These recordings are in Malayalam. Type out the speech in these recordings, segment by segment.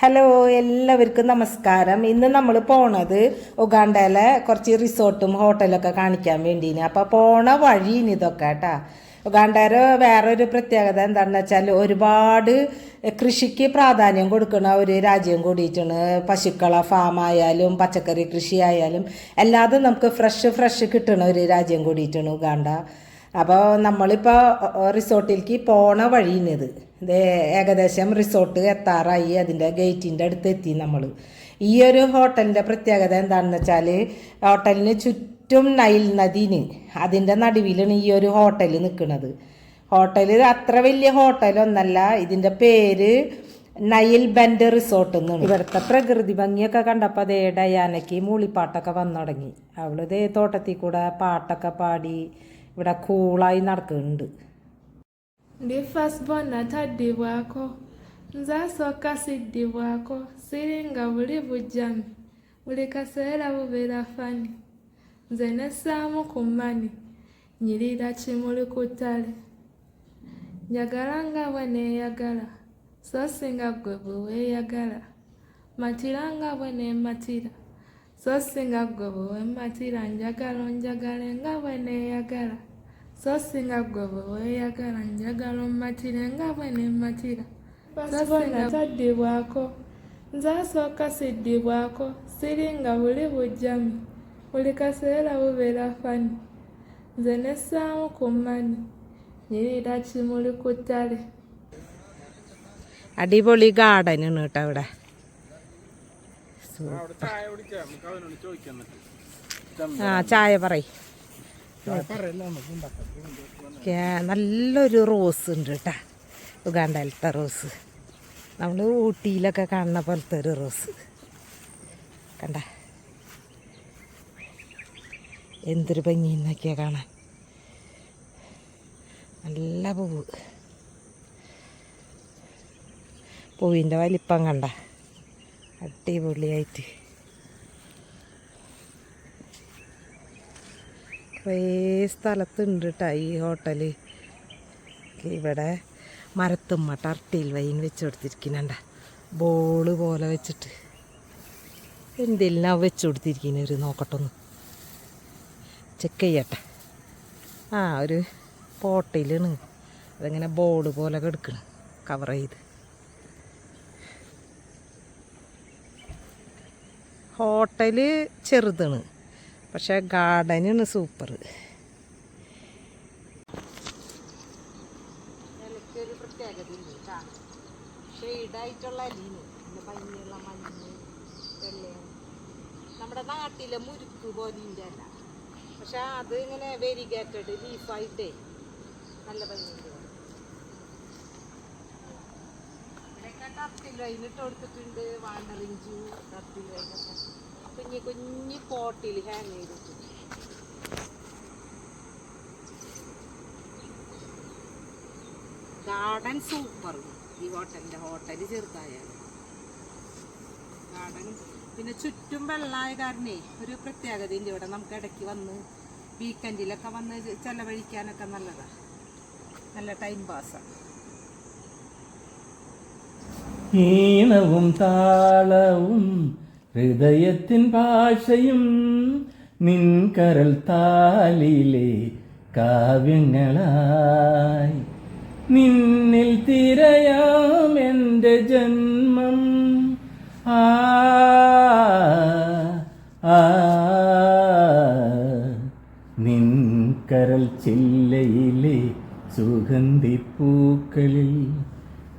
ഹലോ എല്ലാവർക്കും നമസ്കാരം. ഇന്ന് നമ്മൾ പോണത് ഉഗാണ്ടയിലെ കുറച്ച് റിസോർട്ടും ഹോട്ടലൊക്കെ കാണിക്കാൻ വേണ്ടിയിന് അപ്പോൾ പോണ വഴിയിന് ഇതൊക്കെ കേട്ടാ. വേറെ വേറൊരു പ്രത്യേകത എന്താണെന്ന് വെച്ചാൽ ഒരുപാട് കൃഷിക്ക് പ്രാധാന്യം കൊടുക്കുന്ന ഒരു രാജ്യം കൂടിയിട്ടാണ്. പശുക്കളെ ഫാം ആയാലും പച്ചക്കറി കൃഷി ആയാലും എല്ലാതും നമുക്ക് ഫ്രഷ് ഫ്രഷ് കിട്ടുന്ന ഒരു രാജ്യം കൂടിയിട്ടാണ് ഉഗാണ്ട. അപ്പോൾ നമ്മളിപ്പോൾ റിസോർട്ടിലേക്ക് പോണ വഴിയുന്നത് ഇത് ഏകദേശം റിസോർട്ട് എത്താറായി. അതിന്റെ ഗേറ്റിന്റെ അടുത്ത് എത്തി നമ്മൾ ഈ ഒരു ഹോട്ടലിന്റെ പ്രത്യേകത എന്താണെന്ന് വെച്ചാൽ ഹോട്ടലിന് ചുറ്റും നൈൽ നദീന് അതിന്റെ നടുവിലാണ് ഈ ഒരു ഹോട്ടൽ നിൽക്കുന്നത്. ഹോട്ടൽ അത്ര വലിയ ഹോട്ടലൊന്നല്ല ഇതിന്റെ പേര് നൈൽ ബെൻഡ് റിസോർട്ട് എന്നാണ്. ഇവിടുത്തെ പ്രകൃതി ഭംഗിയൊക്കെ കണ്ടപ്പോൾ അതേ ഡയാനയ്ക്ക് മൂളിപ്പാട്ടൊക്കെ വന്നു തുടങ്ങി. അവളിതേ തോട്ടത്തിൽ കൂടെ പാട്ടൊക്കെ പാടി ഇവിടെ കൂളായി നടക്കുന്നുണ്ട്. Ndi firstborn ataddibwako. Nze asooka siddibwako siringa buli bujjami buli kaseera bubeera fani. Nze nessaamu ku mani nyirira kimuli ku ttale. Njagala nga bwe neeyagala so singa ggwe bwe weeyagala. Matira nga bwe neematira so singa ggwe bwe weematira. Njagala onjagale nga bwe neeyagala so singa ggwe bwe weeyagala njagala ommatire nga bwe nemmatira so singa taddibwako nze asooka siddibwako siringa buli bujjami buli kaseera bubeera fani nze nessaamu ku mani nyirira kimuli ku ttale അടിപൊളി ഗാർഡനാണ് കേട്ടോ ഇവിടെ ആ ചായ പറയ് കേ- നല്ലൊരു റോസ് ഉണ്ട് കേട്ടാ ഉഗാണ്ടയിലത്തെ റോസ്. നമ്മൾ ഊട്ടിയിലൊക്കെ കാണുന്ന പോലത്തെ ഒരു റോസ്. കണ്ട? എന്തൊരു ഭംഗി എന്നൊക്കെയാ കാണാൻ. നല്ല പൂവ്. പൂവിന്റെ വലിപ്പം കണ്ട. അടിപൊളിയായിട്ട്. കുറേ സ്ഥലത്തുണ്ട് കേട്ടോ ഈ ഹോട്ടൽ ഇവിടെ മരത്തുമ്മ ടർട്ടിയിൽ വൈൻ വെച്ച് കൊടുത്തിരിക്കുന്നുണ്ട. ബോൾ പോലെ വെച്ചിട്ട്. എന്തെല്ലാം വെച്ച് കൊടുത്തിരിക്കുന്നു ഒരു നോക്കട്ടൊന്ന്. ചെക്ക് ചെയ്യട്ടെ. ആ ഒരു പോട്ടയിലാണ് അതിങ്ങനെ ബോൾ പോലെ കെടുക്കണം. കവർ ചെയ്ത്. ഹോട്ടൽ ചെറുതാണ്. പക്ഷെ ഗാർഡനാണ് സൂപ്പർ. ഒരു പ്രത്യേകത വെള്ളയും. നമ്മുടെ നാട്ടിലെ മുരുക്ക് പോലിന്റെ അല്ല. പക്ഷെ അത് ഇങ്ങനെ വെരിഗേറ്റഡ് ലീഫായിട്ടേ നല്ല ഭംഗിയുണ്ട്. ഇവിടെയൊക്കെ ടർത്തിൽ ലൈൻ കൊടുത്തിട്ടുണ്ട്. വാണ്ടറിഞ്ചു ടർത്തിൽ വൈനൊക്കെ കുഞ്ഞി കുഞ്ഞി കോട്ടിൽ ഹാങ് ചെയ്തിട്ട് ഗാർഡൻ സൂപ്പർ. ഈ ഹോട്ടലിന്റെ ഹോട്ടൽ ചെറുതായാലും. ഗാർഡൻ. പിന്നെ ചുറ്റും വെള്ളമായ കാരണേ ഒരു പ്രത്യേകതയുണ്ട് ഇവിടെ നമുക്ക് ഇടയ്ക്ക് വന്ന് വീക്കെൻഡിലൊക്കെ വന്ന് ചെലവഴിക്കാനൊക്കെ നല്ലതാണ് നല്ല ടൈം പാസ്സാണ് ഈണവും താളവും ഹൃദയത്തിൻ ഭാഷയും നിൻ കരൽ താലിലെ കാവ്യങ്ങളായി. നിന്നിൽ തിരയാം എന്റെ ജന്മം. ആ നിൻ കരൽ ചില്ലയിലെ സുഗന്ധിപ്പൂക്കളിൽ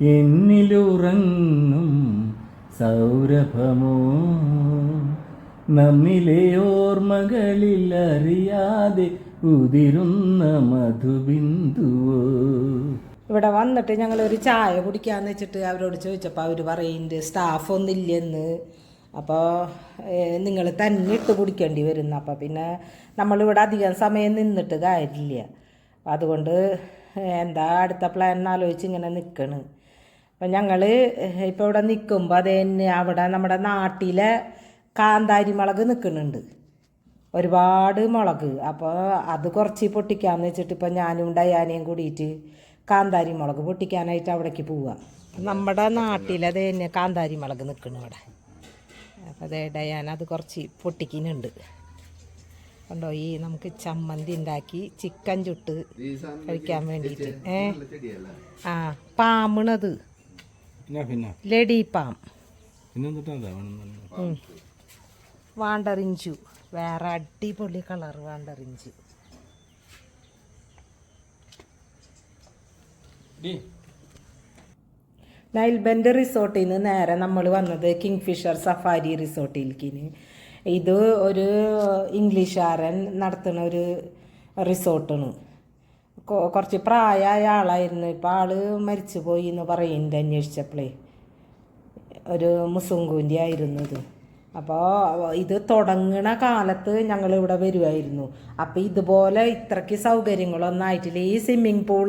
എന്നിലുറങ്ങും സൗരഭമോ? നമ്മിലെ ഓർമ്മകളിൽ അറിയാതെ ഉതിരുന്ന മധുബിന്ദുവോ? ഇവിടെ വന്നിട്ട് ഞങ്ങൾ ഒരു ചായ കുടിക്കാന്ന് വെച്ചിട്ട് അവരോട് ചോദിച്ചപ്പോൾ അവർ പറയുന്നുണ്ട് സ്റ്റാഫ് ഒന്നില്ലെന്ന്. അപ്പോൾ നിങ്ങൾ തന്നെ ഇട്ട് കുടിക്കേണ്ടി വരുന്നു. അപ്പോൾ പിന്നെ നമ്മളിവിടെ അധികം സമയം നിന്നിട്ട് കാര്യമില്ല. അതുകൊണ്ട് എന്താ അടുത്ത പ്ലാൻ ആലോചിച്ച് ഇങ്ങനെ നിൽക്കണ് അപ്പം ഞങ്ങൾ ഇപ്പോൾ ഇവിടെ നിൽക്കുമ്പോൾ അത് തന്നെ അവിടെ നമ്മുടെ നാട്ടിലെ കാന്താരി മുളക് നിൽക്കുന്നുണ്ട് ഒരുപാട് മുളക്. അപ്പോൾ അത് കുറച്ച് പൊട്ടിക്കാമെന്ന് വെച്ചിട്ട് ഇപ്പം ഞാനും ഡയാനയും കൂടിയിട്ട് കാന്താരി മുളക് പൊട്ടിക്കാനായിട്ട് അവിടേക്ക് പോവുക നമ്മുടെ നാട്ടിലെ തന്നെ കാന്താരി മുളക് നിൽക്കുന്നു ഇവിടെ. അപ്പോൾ അതേ ഡയാന അത് കുറച്ച് പൊട്ടിക്കുന്നുണ്ട്. കണ്ടോ ഈ നമുക്ക് ചമ്മന്തി ഉണ്ടാക്കി ചിക്കൻ ചുട്ട് കഴിക്കാൻ വേണ്ടിയിട്ട്. ഏ ആ പാമ്പിണത്. ലഡി പാം. വാണ്ടറിഞ്ചു. വേറെ അടിപൊളി കളർ വാണ്ടറിഞ്ചു. നൈൽബൻഡ് റിസോർട്ടിൽ നിന്ന് നേരെ നമ്മൾ വന്നത് കിങ് ഫിഷർ സഫാരി റിസോർട്ടിലേക്കിന് ഇത് ഒരു ഇംഗ്ലീഷുകാരൻ നടത്തുന്ന ഒരു റിസോർട്ടാണ്. കുറച്ച് പ്രായമായ ആളായിരുന്നു. ഇപ്പം ആൾ മരിച്ചു പോയി എന്ന് പറയുന്നുണ്ട് അന്വേഷിച്ചപ്പോഴേ ഒരു മുസുങ്കൂന്റെ ആയിരുന്നു ഇത്. അപ്പോൾ ഇത് തുടങ്ങണ കാലത്ത് ഞങ്ങൾ ഇവിടെ വരുമായിരുന്നു അപ്പോൾ ഇതുപോലെ ഇത്രയ്ക്ക് സൗകര്യങ്ങളൊന്നും ആയിട്ടില്ല. ഈ സ്വിമ്മിങ് പൂൾ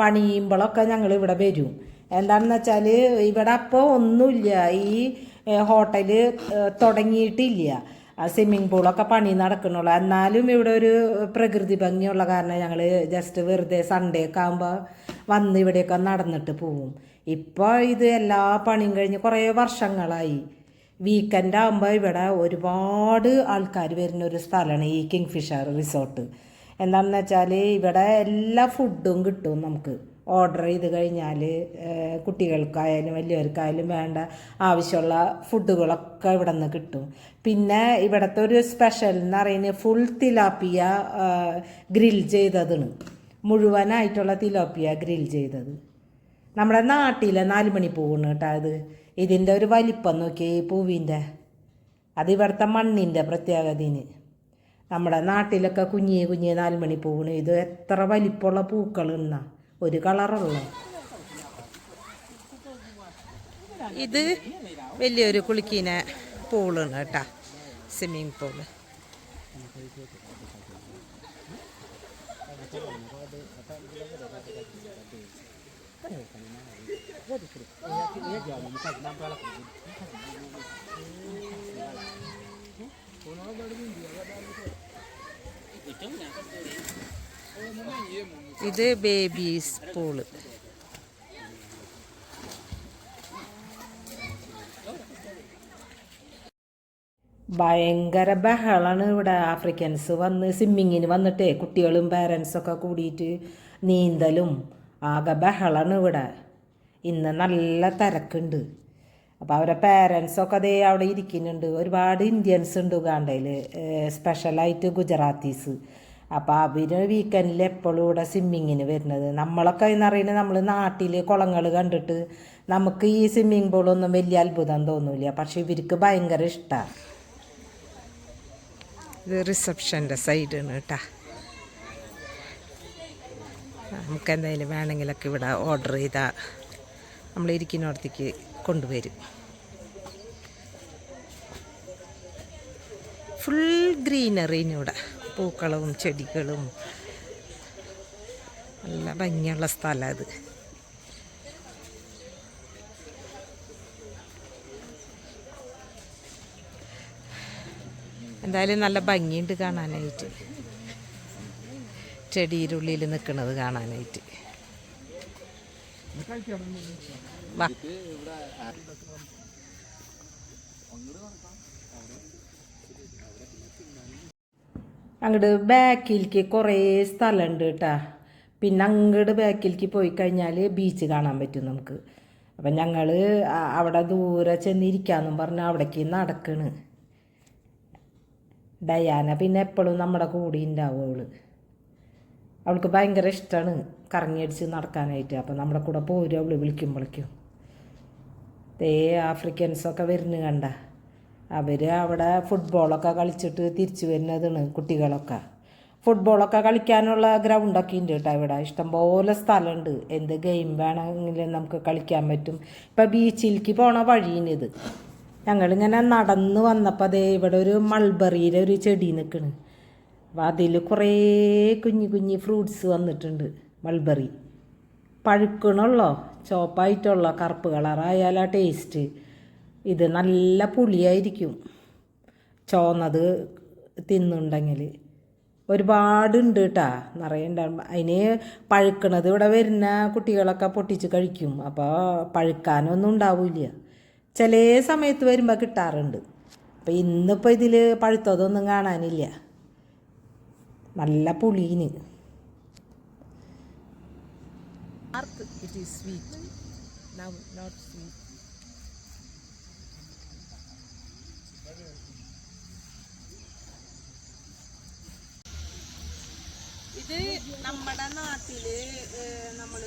പണിയുമ്പോഴൊക്കെ ഞങ്ങൾ ഇവിടെ വരും. എന്താണെന്ന് വെച്ചാൽ ഇവിടെ അപ്പോൾ ഒന്നുമില്ല. ഈ ഹോട്ടൽ തുടങ്ങിയിട്ടില്ല. ആ സ്വിമ്മിങ് പൂളൊക്കെ പണി നടക്കണുള്ളൂ എന്നാലും ഇവിടെ ഒരു പ്രകൃതി ഭംഗിയുള്ള കാരണം ഞങ്ങൾ ജസ്റ്റ് വെറുതെ സൺഡേ ഒക്കെ ആകുമ്പോൾ വന്ന് ഇവിടെയൊക്കെ നടന്നിട്ട് പോവും. ഇപ്പോൾ ഇത് എല്ലാ പണിയും കഴിഞ്ഞ് കുറേ വർഷങ്ങളായി. വീക്കെൻഡ് ആകുമ്പോൾ ഇവിടെ ഒരുപാട് ആൾക്കാർ വരുന്ന ഒരു സ്ഥലമാണ് ഈ കിങ് ഫിഷർ റിസോർട്ട് എന്താണെന്ന് വെച്ചാൽ ഇവിടെ എല്ലാ ഫുഡും കിട്ടും നമുക്ക്. ഓർഡർ ചെയ്ത് കഴിഞ്ഞാൽ കുട്ടികൾക്കായാലും വലിയവർക്കായാലും വേണ്ട ആവശ്യമുള്ള ഫുഡുകളൊക്കെ ഇവിടെ നിന്ന് കിട്ടും. പിന്നെ ഇവിടുത്തെ ഒരു സ്പെഷ്യൽ എന്ന് പറയുന്നത് ഫുൾ തിലാപ്പിയ ഗ്രിൽ ചെയ്തതാണ്. മുഴുവനായിട്ടുള്ള തിലാപ്പിയ ഗ്രിൽ ചെയ്തത്. നമ്മുടെ നാട്ടിലെ നാല് മണി പൂവാണ് കേട്ടോ അത്. ഇതിന്റെ ഒരു വലിപ്പം നോക്കി ഈ പൂവിന്റെ. അത് ഇവിടുത്തെ മണ്ണിന്റെ പ്രത്യേകതയിന്. നമ്മുടെ നാട്ടിലൊക്കെ കുഞ്ഞി കുഞ്ഞി നാലുമണി പൂവാണ്. ഇത് എത്ര വലിപ്പമുള്ള പൂക്കൾ എന്നാ. ഒരു കളറുള്ള. ഇത് വലിയൊരു കുളിക്കിന പൂളാണ് കേട്ടോ. സ്വിമ്മിങ് പൂൾ ഇത് ബേബീസ് പൂൾ ഭയങ്കര ബഹളാണ് ഇവിടെ. ആഫ്രിക്കൻസ് വന്ന് സ്വിമ്മിങ്ങിന് വന്നിട്ട് കുട്ടികളും പേരൻസൊക്കെ കൂടിയിട്ട് നീന്തലും ആകെ ബഹളാണ് ഇവിടെ. ഇന്ന് നല്ല തിരക്കുണ്ട്. അപ്പോൾ അവരെ പേരൻസൊക്കെ അതേ അവിടെ ഇരിക്കുന്നുണ്ട്. ഒരുപാട് ഇന്ത്യൻസ് ഉണ്ട് ഉഗാണ്ടയിൽ സ്പെഷ്യലായിട്ട് ഗുജറാത്തീസ്. അപ്പോൾ അവർ വീക്കെൻഡിൽ എപ്പോഴും ഇവിടെ സ്വിമ്മിങ്ങിന് വരുന്നത്. നമ്മളൊക്കെ എന്ന് പറയുന്നത് നമ്മൾ നാട്ടിൽ കുളങ്ങൾ കണ്ടിട്ട് നമുക്ക് ഈ സ്വിമ്മിങ് പൂളൊന്നും വലിയ അത്ഭുതം തോന്നില്ല. പക്ഷെ ഇവർക്ക് ഭയങ്കര ഇഷ്ടമാണ് ഇത് റിസപ്ഷന്റെ സൈഡാണ് കേട്ടാ നമുക്ക് എന്തെങ്കിലും വേണമെങ്കിലൊക്കെ ഇവിടെ ഓർഡർ ചെയ്താൽ നമ്മൾ ഇരിക്കുന്നിടത്തേക്ക് കൊണ്ടുവരും. ഫുൾ ഗ്രീനറിന് പൂക്കളും ചെടികളും. നല്ല ഭംഗിയുള്ള സ്ഥലം അത്. എന്തായാലും നല്ല ഭംഗിയുണ്ട് കാണാനായിട്ട്. ചെടിയിലുള്ളിൽ നിൽക്കുന്നത് കാണാനായിട്ട്. വാ. അങ്ങോട്ട് ബാക്കിലേക്ക് കുറേ സ്ഥലമുണ്ട് കേട്ടാ പിന്നെ അങ്ങോട്ട് ബാക്കിലേക്ക് പോയി കഴിഞ്ഞാൽ ബീച്ച് കാണാൻ പറ്റും നമുക്ക്. അപ്പം ഞങ്ങൾ അവിടെ ദൂരെ ചെന്നിരിക്കാമെന്നും പറഞ്ഞ് അവിടേക്ക് നടക്കണ്. ഡയാന പിന്നെ എപ്പോഴും നമ്മുടെ കൂടെ ഉണ്ടാവും അവൾ. അവൾക്ക് ഭയങ്കര ഇഷ്ടമാണ് കറങ്ങിയടിച്ച് നടക്കാനായിട്ട്. അപ്പം നമ്മുടെ കൂടെ പോരും അവൾ വിളിക്കുമ്പോഴേക്കും ദേ ആഫ്രിക്കൻസൊക്കെ വരുന്നു കണ്ട. അവർ അവിടെ ഫുട്ബോളൊക്കെ കളിച്ചിട്ട് തിരിച്ചു വരുന്നതാണ് കുട്ടികളൊക്കെ. ഫുട്ബോളൊക്കെ കളിക്കാനുള്ള ഗ്രൗണ്ടൊക്കെ ഉണ്ട് കേട്ടോ ഇവിടെ. ഇഷ്ടംപോലെ സ്ഥലമുണ്ട്. എന്ത് ഗെയിം വേണമെങ്കിലും നമുക്ക് കളിക്കാൻ പറ്റും. ഇപ്പം ബീച്ചിലേക്ക് പോണ വഴിയിനിത് ഞങ്ങളിങ്ങനെ നടന്ന് വന്നപ്പോൾ അതേ ഇവിടെ ഒരു മൾബറിയിലെ ഒരു ചെടി നിൽക്കണ്. അപ്പോൾ അതിൽ കുറേ കുഞ്ഞു കുഞ്ഞു ഫ്രൂട്ട്സ് വന്നിട്ടുണ്ട് മൾബറി പഴുക്കണുള്ളോ ചോപ്പായിട്ടുള്ളോ കറുപ്പ് കളറായാലാ ടേസ്റ്റ് ഇത് നല്ല പുളിയായിരിക്കും. ചോന്നത് തിന്നുണ്ടെങ്കിൽ ഒരുപാടുണ്ട് കേട്ടാ നിറയെ ഉണ്ടാവും അതിന് പഴുക്കണത് ഇവിടെ വരുന്ന കുട്ടികളൊക്കെ പൊട്ടിച്ച് കഴിക്കും. അപ്പോൾ പഴുക്കാനൊന്നും ഉണ്ടാവില്ല. ചില സമയത്ത് വരുമ്പോൾ കിട്ടാറുണ്ട്. അപ്പോൾ ഇന്നിപ്പോൾ ഇതിൽ പഴുത്തതൊന്നും കാണാനില്ല. നല്ല പുളീന് it is sweet not sweet ഇത് നമ്മുടെ നാട്ടിൽ നമ്മൾ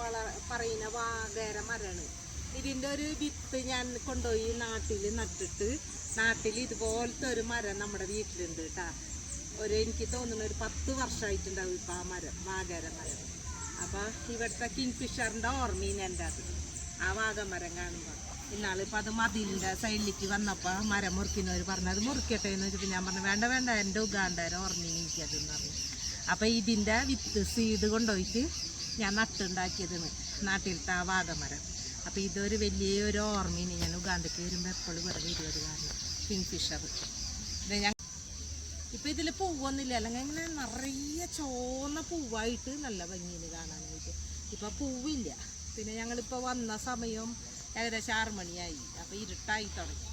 വള പറയുന്ന വാകര മരാണ്. ഇതിന്റെ ഒരു വിത്ത് ഞാൻ കൊണ്ടുപോയി നാട്ടിൽ നട്ടിട്ട് നാട്ടിൽ ഇതുപോലത്തെ ഒരു മരം നമ്മുടെ വീട്ടിലുണ്ട് കേട്ടാ ഒരു എനിക്ക് തോന്നുന്നു ഒരു പത്ത് വർഷമായിട്ടുണ്ടാവും ഇപ്പം ആ മരം വാകര മരം. അപ്പോൾ ഇവിടുത്തെ കിങ്ഫിഷറിന്റെ ഓർമ്മീന് എന്റെ അത്. ആ വാഗമരം കാണുമ്പോൾ ഇന്നാളിപ്പോൾ അത് മതിലിന്റെ സൈഡിലേക്ക് വന്നപ്പോൾ മരം മുറിക്കുന്നവർ പറഞ്ഞു മുറിക്കട്ടെ എന്ന് വെച്ചിട്ട് ഞാൻ പറഞ്ഞു വേണ്ട വേണ്ട എന്റെ ഉഗാണ്ടാരം ഓർമ്മീന് എനിക്കതെന്ന് പറഞ്ഞു. അപ്പോൾ ഇതിന്റെ വിത്ത് സീഡ് കൊണ്ടുപോയിട്ട് ഞാൻ നട്ടുണ്ടാക്കിയതെന്ന് നാട്ടിലത്തെ ആ വാഗമരം. അപ്പോൾ ഇതൊരു വലിയൊരു ഓർമ്മയാണ് ഞാൻ ഉഗാണ്ടയ്ക്ക് വരുമ്പോൾ എപ്പോഴും വെറുതെ ഇരുപത് കാരണം. കിങ്ഫിഷർ ഇത് ഞാൻ ഇപ്പം ഇതിൽ പൂവൊന്നുമില്ല അല്ലെങ്കിൽ ഇങ്ങനെ നിറയെ ചോന്ന പൂവായിട്ട് നല്ല ഭംഗിയിൽ കാണാനായിട്ട്. ഇപ്പം പൂവില്ല. പിന്നെ ഞങ്ങളിപ്പോൾ വന്ന സമയം ഏകദേശം ആറ് മണിയായി. അപ്പോൾ ഇരുട്ടായി തുടങ്ങി.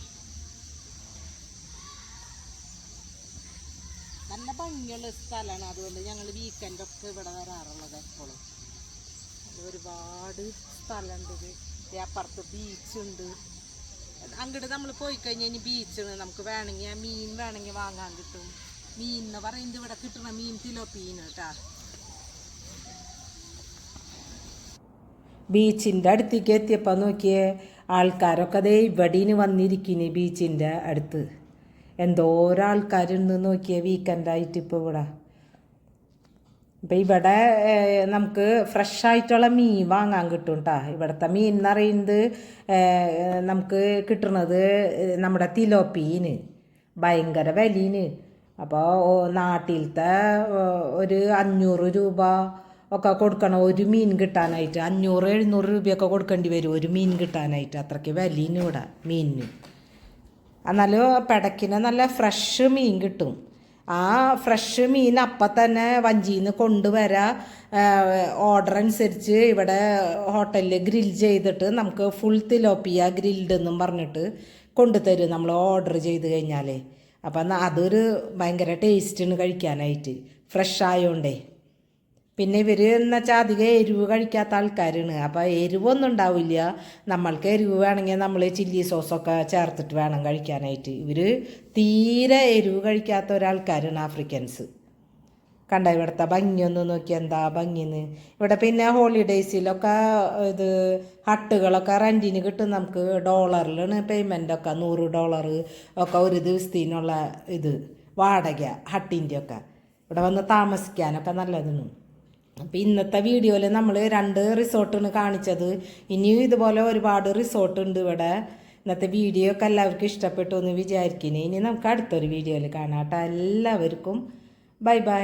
നല്ല ഭംഗിയുള്ള സ്ഥലമാണ്. അതുകൊണ്ട് ഞങ്ങൾ വീക്കെൻഡൊക്കെ ഇവിടെ വരാറുള്ളത് എപ്പോഴും. ഒരുപാട് സ്ഥലമുണ്ട് അപ്പുറത്ത് ബീച്ചുണ്ട് അങ്ങോട്ട് നമ്മൾ പോയി കഴിഞ്ഞാൽ ഇനി ബീച്ചാണ് നമുക്ക് വേണമെങ്കിൽ മീൻ വേണമെങ്കിൽ വാങ്ങാൻ കിട്ടും. മീൻ എന്ന് പറയുന്നത് ഇവിടെ കിട്ടുന്ന മീൻ തിലോപ്പീൻ കേട്ടാ ബീച്ചിന്റെ അടുത്തേക്ക് എത്തിയപ്പോൾ നോക്കിയേ ആൾക്കാരൊക്കെ അതേ ഇവിടീന് വന്നിരിക്കുന്നു ബീച്ചിന്റെ അടുത്ത്. എന്തോരം ആൾക്കാരുണ്ട് നോക്കിയേ വീക്കെൻഡായിട്ട് ഇപ്പോൾ ഇവിടെ. ഇപ്പം ഇവിടെ നമുക്ക് ഫ്രഷ് ആയിട്ടുള്ള മീൻ വാങ്ങാൻ കിട്ടും കേട്ടോ ഇവിടുത്തെ മീൻ എന്ന് പറയുന്നത് നമുക്ക് കിട്ടുന്നത് നമ്മുടെ തിലോപ്പീന്. ഭയങ്കര വിലീന് അപ്പോൾ നാട്ടിലത്തെ ഒരു അഞ്ഞൂറ് രൂപ ഒക്കെ കൊടുക്കണം ഒരു മീൻ കിട്ടാനായിട്ട് അഞ്ഞൂറ് എഴുന്നൂറ് രൂപയൊക്കെ കൊടുക്കേണ്ടി വരും ഒരു മീൻ കിട്ടാനായിട്ട്. അത്രയ്ക്ക് വലിയ ഇവിടെ മീനിന്. എന്നാലും പിടക്കിന് നല്ല ഫ്രഷ് മീൻ കിട്ടും. ആ ഫ്രഷ് മീൻ അപ്പം തന്നെ വഞ്ചിയിൽ നിന്ന് കൊണ്ടുവരാ ഓർഡർ അനുസരിച്ച് ഇവിടെ ഹോട്ടലിൽ ഗ്രിൽ ചെയ്തിട്ട് നമുക്ക് ഫുൾ തിലോപ്പിയ ഗ്രിൽഡ് എന്നും പറഞ്ഞിട്ട് കൊണ്ടുതരും നമ്മൾ ഓർഡർ ചെയ്ത് കഴിഞ്ഞാലേ. അപ്പം അതൊരു ഭയങ്കര ടേസ്റ്റിന് കഴിക്കാനായിട്ട്. ഫ്രഷ് ആയതുകൊണ്ടേ പിന്നെ ഇവർ എന്ന് വെച്ചാൽ അധികം എരിവ് കഴിക്കാത്ത ആൾക്കാരാണ്. അപ്പോൾ എരിവൊന്നും ഉണ്ടാവില്ല. നമ്മൾക്ക് എരിവ് വേണമെങ്കിൽ നമ്മൾ ചില്ലി സോസൊക്കെ ചേർത്തിട്ട് വേണം കഴിക്കാനായിട്ട്. ഇവർ തീരെ എരിവ് കഴിക്കാത്ത ഒരാൾക്കാരാണ് ആഫ്രിക്കൻസ്. കണ്ട ഇവിടുത്തെ ഭംഗിയൊന്ന് നോക്കി എന്താ ഭംഗിന്ന്? ഇവിടെ പിന്നെ ഹോളിഡേയ്സിലൊക്കെ ഇത് ഹട്ടുകളൊക്കെ റെന്റിന് കിട്ടും നമുക്ക് ഡോളറിലാണ് പേയ്മെന്റൊക്കെ നൂറ് ഡോളർ ഒക്കെ ഒരു ദിവസത്തിനുള്ള ഇത് വാടക ഹട്ടിന്റെ ഒക്കെ ഇവിടെ വന്ന് താമസിക്കാനൊക്കെ നല്ലതാണ്. അപ്പോൾ ഇന്നത്തെ വീഡിയോയിൽ നമ്മൾ രണ്ട് റിസോർട്ടാണ് കാണിച്ചത്. ഇനിയും ഇതുപോലെ ഒരുപാട് റിസോർട്ട് ഉണ്ട് ഇവിടെ. ഇന്നത്തെ വീഡിയോ ഒക്കെ എല്ലാവർക്കും ഇഷ്ടപ്പെട്ടു എന്ന് വിചാരിക്കുന്നു. ഇനി നമുക്ക് അടുത്തൊരു വീഡിയോയിൽ കാണാം. കേട്ടോ എല്ലാവർക്കും ബൈ ബൈ.